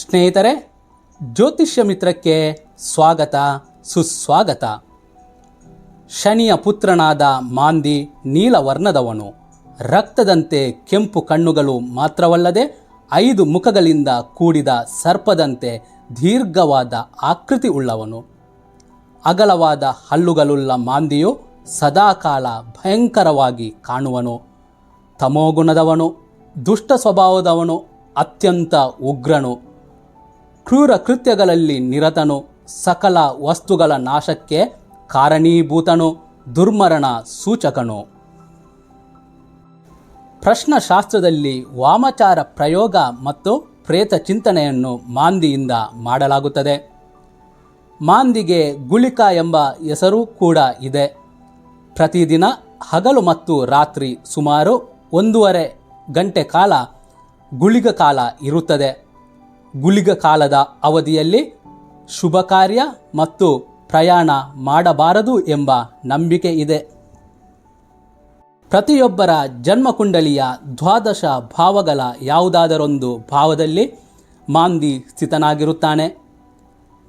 ಸ್ನೇಹಿತರೆ, ಜ್ಯೋತಿಷ್ಯ ಮಿತ್ರಕ್ಕೆ ಸ್ವಾಗತ, ಸುಸ್ವಾಗತ. ಶನಿಯ ಪುತ್ರನಾದ ಮಾಂದಿ ನೀಲವರ್ಣದವನು. ರಕ್ತದಂತೆ ಕೆಂಪು ಕಣ್ಣುಗಳು ಮಾತ್ರವಲ್ಲದೆ ಐದು ಮುಖಗಳಿಂದ ಕೂಡಿದ ಸರ್ಪದಂತೆ ದೀರ್ಘವಾದ ಆಕೃತಿ ಉಳ್ಳವನು. ಅಗಲವಾದ ಹಲ್ಲುಗಳುಳ್ಳ ಮಾಂದಿಯು ಸದಾಕಾಲ ಭಯಂಕರವಾಗಿ ಕಾಣುವನು. ತಮೋಗುಣದವನು, ದುಷ್ಟ ಸ್ವಭಾವದವನು, ಅತ್ಯಂತ ಉಗ್ರನು. ಕ್ರೂರ ಕೃತ್ಯಗಳಲ್ಲಿ ನಿರತನು. ಸಕಲ ವಸ್ತುಗಳ ನಾಶಕ್ಕೆ ಕಾರಣೀಭೂತನು, ದುರ್ಮರಣ ಸೂಚಕನು. ಪ್ರಶ್ನಶಾಸ್ತ್ರದಲ್ಲಿ ವಾಮಚಾರ ಪ್ರಯೋಗ ಮತ್ತು ಪ್ರೇತ ಚಿಂತನೆಯನ್ನು ಮಾಂದಿಯಿಂದ ಮಾಡಲಾಗುತ್ತದೆ. ಮಾಂದಿಗೆ ಗುಳಿಕ ಎಂಬ ಹೆಸರು ಕೂಡ ಇದೆ. ಪ್ರತಿದಿನ ಹಗಲು ಮತ್ತು ರಾತ್ರಿ ಸುಮಾರು ಒಂದೂವರೆ ಗಂಟೆ ಕಾಲ ಗುಳಿಗ ಕಾಲ ಇರುತ್ತದೆ. ಗುಳಿಗ ಕಾಲದ ಅವಧಿಯಲ್ಲಿ ಶುಭ ಕಾರ್ಯ ಮತ್ತು ಪ್ರಯಾಣ ಮಾಡಬಾರದು ಎಂಬ ನಂಬಿಕೆ ಇದೆ. ಪ್ರತಿಯೊಬ್ಬರ ಜನ್ಮಕುಂಡಲಿಯ ದ್ವಾದಶ ಭಾವಗಳ ಯಾವುದಾದರೊಂದು ಭಾವದಲ್ಲಿ ಮಾಂದಿ ಸ್ಥಿತನಾಗಿರುತ್ತಾನೆ.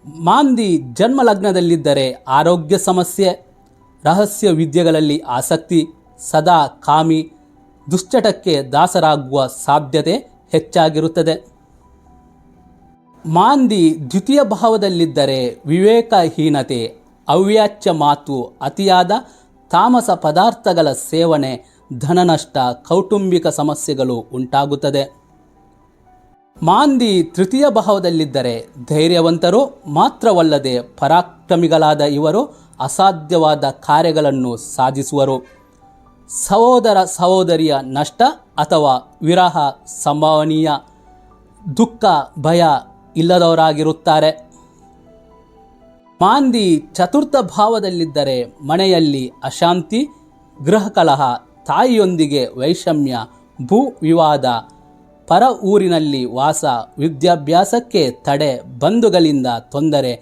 ಮಾಂದಿ ಜನ್ಮಲಗ್ನದಲ್ಲಿದ್ದರೆ ಆರೋಗ್ಯ ಸಮಸ್ಯೆ, ರಹಸ್ಯ ವಿದ್ಯೆಗಳಲ್ಲಿ ಆಸಕ್ತಿ, ಸದಾ ಕಾಮಿ, ದುಶ್ಚಟಕ್ಕೆ ದಾಸರಾಗುವ ಸಾಧ್ಯತೆ ಹೆಚ್ಚಾಗಿರುತ್ತದೆ. ಮಾಂದಿ ದ್ವಿತೀಯ ಭಾವದಲ್ಲಿದ್ದರೆ ವಿವೇಕಹೀನತೆ, ಅವ್ಯಾಚ್ಯ ಮಾತು, ಅತಿಯಾದ ತಾಮಸ ಪದಾರ್ಥಗಳ ಸೇವನೆ, ಧನನಷ್ಟ, ಕೌಟುಂಬಿಕ ಸಮಸ್ಯೆಗಳು ಉಂಟಾಗುತ್ತದೆ. ಮಾಂದಿ ತೃತೀಯ ಭಾವದಲ್ಲಿದ್ದರೆ ಧೈರ್ಯವಂತರು, ಮಾತ್ರವಲ್ಲದೆ ಪರಾಕ್ರಮಿಗಳಾದ ಇವರು ಅಸಾಧ್ಯವಾದ ಕಾರ್ಯಗಳನ್ನು ಸಾಧಿಸುವರು. ಸಹೋದರ ಸಹೋದರಿಯ ನಷ್ಟ ಅಥವಾ ವಿರಹ ಸಂಭವನೀಯ, ದುಃಖ, ಭಯ ಇಲ್ಲದವರಾಗಿರುತ್ತಾರೆ. ಮಾಂದಿ ಚತುರ್ಥ ಭಾವದಲ್ಲಿದ್ದರೆ ಮನೆಯಲ್ಲಿ ಅಶಾಂತಿ ಗೃಹ ಕಲಹ ತಾಯಿಯೊಂದಿಗೆ ವೈಷಮ್ಯ, ಭೂ ವಿವಾದ, ಪರ ಊರಿನಲ್ಲಿ ವಾಸ, ವಿದ್ಯಾಭ್ಯಾಸಕ್ಕೆ ತಡೆ ಬಂಧುಗಳಿಂದ ತೊಂದರೆ,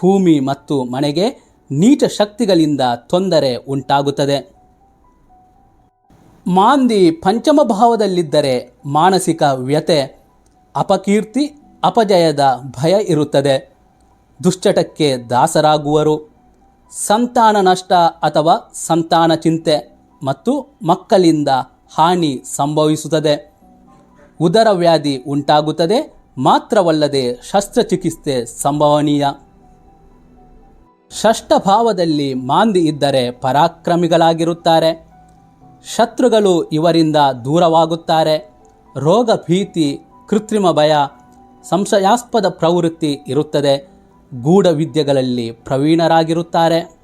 ಭೂಮಿ ಮತ್ತು ಮನೆಗೆ ನೀಚ ಶಕ್ತಿಗಳಿಂದ ತೊಂದರೆ ಉಂಟಾಗುತ್ತದೆ. ಮಾಂದಿ ಪಂಚಮ ಭಾವದಲ್ಲಿದ್ದರೆ ಮಾನಸಿಕ ವ್ಯತೆ ಅಪಕೀರ್ತಿ ಅಪಜಯದ ಭಯ ಇರುತ್ತದೆ. ದುಶ್ಚಟಕ್ಕೆ ದಾಸರಾಗುವರು. ಸಂತಾನ ನಷ್ಟ ಅಥವಾ ಸಂತಾನ ಚಿಂತೆ ಮತ್ತು ಮಕ್ಕಳಿಂದ ಹಾನಿ ಸಂಭವಿಸುತ್ತದೆ. ಉದರ ವ್ಯಾಧಿ ಉಂಟಾಗುತ್ತದೆ. ಮಾತ್ರವಲ್ಲದೆ ಶಸ್ತ್ರಚಿಕಿತ್ಸೆ ಸಂಭವನೀಯ. ಷಷ್ಠ ಭಾವದಲ್ಲಿ ಮಾಂದಿ ಇದ್ದರೆ ಪರಾಕ್ರಮಿಗಳಾಗಿರುತ್ತಾರೆ. ಶತ್ರುಗಳು ಇವರಿಂದ ದೂರವಾಗುತ್ತಾರೆ. ರೋಗ ಭೀತಿ ಕೃತ್ರಿಮ ಭಯ ಸಂಶಯಾಸ್ಪದ ಪ್ರವೃತ್ತಿ ಇರುತ್ತದೆ. ಗೂಢ ವಿದ್ಯೆಗಳಲ್ಲಿ ಪ್ರವೀಣರಾಗಿರುತ್ತಾರೆ.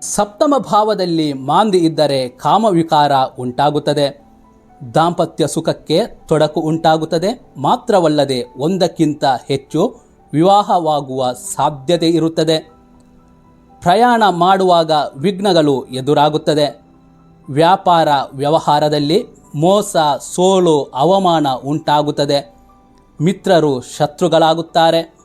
ಸಪ್ತಮ ಭಾವದಲ್ಲಿ ಮಾಂದಿ ಇದ್ದರೆ ಕಾಮವಿಕಾರ ಉಂಟಾಗುತ್ತದೆ. ದಾಂಪತ್ಯ ಸುಖಕ್ಕೆ ತೊಡಕು ಉಂಟಾಗುತ್ತದೆ. ಮಾತ್ರವಲ್ಲದೆ ಒಂದಕ್ಕಿಂತ ಹೆಚ್ಚು ವಿವಾಹವಾಗುವ ಸಾಧ್ಯತೆ ಇರುತ್ತದೆ. ಪ್ರಯಾಣ ಮಾಡುವಾಗ ವಿಘ್ನಗಳು ಎದುರಾಗುತ್ತದೆ. ವ್ಯಾಪಾರ ವ್ಯವಹಾರದಲ್ಲಿ ಮೋಸ, ಸೋಲು, ಅವಮಾನ ಉಂಟಾಗುತ್ತದೆ. ಮಿತ್ರರು ಶತ್ರುಗಳಾಗುತ್ತಾರೆ.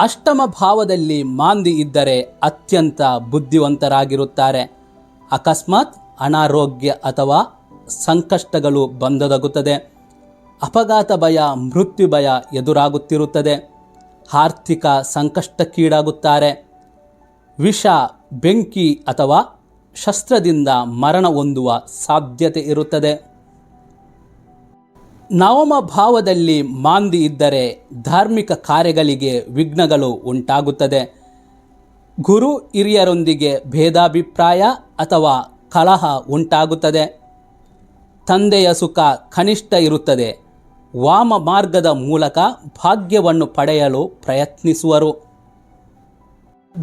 ಅಷ್ಟಮ ಭಾವದಲ್ಲಿ ಮಾಂದಿ ಇದ್ದರೆ ಅತ್ಯಂತ ಬುದ್ಧಿವಂತರಾಗಿರುತ್ತಾರೆ. ಅಕಸ್ಮಾತ್ ಅನಾರೋಗ್ಯ ಅಥವಾ ಸಂಕಷ್ಟಗಳು ಬಂದೊದಗುತ್ತದೆ. ಅಪಘಾತ ಭಯ, ಮೃತ್ಯು ಭಯ ಎದುರಾಗುತ್ತಿರುತ್ತದೆ. ಆರ್ಥಿಕ ಸಂಕಷ್ಟಕ್ಕೀಡಾಗುತ್ತಾರೆ. ವಿಷ, ಬೆಂಕಿ ಅಥವಾ ಶಸ್ತ್ರದಿಂದ ಮರಣ ಹೊಂದುವ ಸಾಧ್ಯತೆ ಇರುತ್ತದೆ. ನವಮ ಭಾವದಲ್ಲಿ ಮಾಂದಿ ಇದ್ದರೆ ಧಾರ್ಮಿಕ ಕಾರ್ಯಗಳಿಗೆ ವಿಘ್ನಗಳು ಉಂಟಾಗುತ್ತದೆ. ಗುರು ಹಿರಿಯರೊಂದಿಗೆ ಭೇದಾಭಿಪ್ರಾಯ ಅಥವಾ ಕಲಹ ಉಂಟಾಗುತ್ತದೆ. ತಂದೆಯ ಸುಖ ಕನಿಷ್ಠ ಇರುತ್ತದೆ. ವಾಮ ಮಾರ್ಗದ ಮೂಲಕ ಭಾಗ್ಯವನ್ನು ಪಡೆಯಲು ಪ್ರಯತ್ನಿಸುವರು.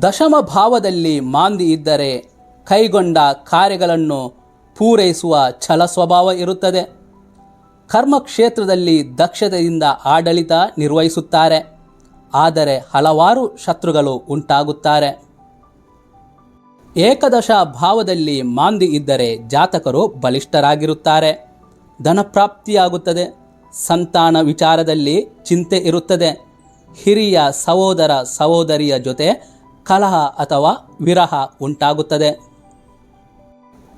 ದಶಮ ಭಾವದಲ್ಲಿ ಮಾಂದಿ ಇದ್ದರೆ ಕೈಗೊಂಡ ಕಾರ್ಯಗಳನ್ನು ಪೂರೈಸುವ ಛಲ ಸ್ವಭಾವ ಇರುತ್ತದೆ. ಕರ್ಮಕ್ಷೇತ್ರದಲ್ಲಿ ದಕ್ಷತೆಯಿಂದ ಆಡಳಿತ ನಿರ್ವಹಿಸುತ್ತಾರೆ. ಆದರೆ ಹಲವಾರು ಶತ್ರುಗಳು ಉಂಟಾಗುತ್ತಾರೆ. ಏಕದಶ ಭಾವದಲ್ಲಿ ಮಾಂದಿ ಇದ್ದರೆ ಜಾತಕರು ಬಲಿಷ್ಠರಾಗಿರುತ್ತಾರೆ. ಧನಪ್ರಾಪ್ತಿಯಾಗುತ್ತದೆ. ಸಂತಾನ ವಿಚಾರದಲ್ಲಿ ಚಿಂತೆ ಇರುತ್ತದೆ. ಹಿರಿಯ ಸಹೋದರ ಸಹೋದರಿಯ ಜೊತೆ ಕಲಹ ಅಥವಾ ವಿರಹ ಉಂಟಾಗುತ್ತದೆ.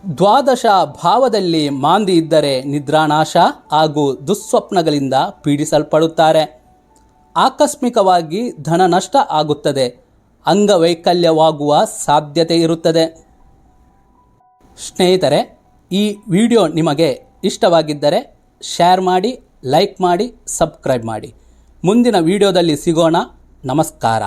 ದ್ವಾದಶ ಭಾವದಲ್ಲಿ ಮಾಂದಿ ಇದ್ದರೆ ನಿದ್ರಾನಾಶ ಹಾಗೂ ದುಸ್ವಪ್ನಗಳಿಂದ ಪೀಡಿಸಲ್ಪಡುತ್ತಾರೆ. ಆಕಸ್ಮಿಕವಾಗಿ ಧನ ನಷ್ಟ ಆಗುತ್ತದೆ. ಅಂಗವೈಕಲ್ಯವಾಗುವ ಸಾಧ್ಯತೆ ಇರುತ್ತದೆ. ಸ್ನೇಹಿತರೆ, ಈ ವಿಡಿಯೋ ನಿಮಗೆ ಇಷ್ಟವಾಗಿದ್ದರೆ ಶೇರ್ ಮಾಡಿ, ಲೈಕ್ ಮಾಡಿ, ಸಬ್ಸ್ಕ್ರೈಬ್ ಮಾಡಿ. ಮುಂದಿನ ವಿಡಿಯೋದಲ್ಲಿ ಸಿಗೋಣ. ನಮಸ್ಕಾರ.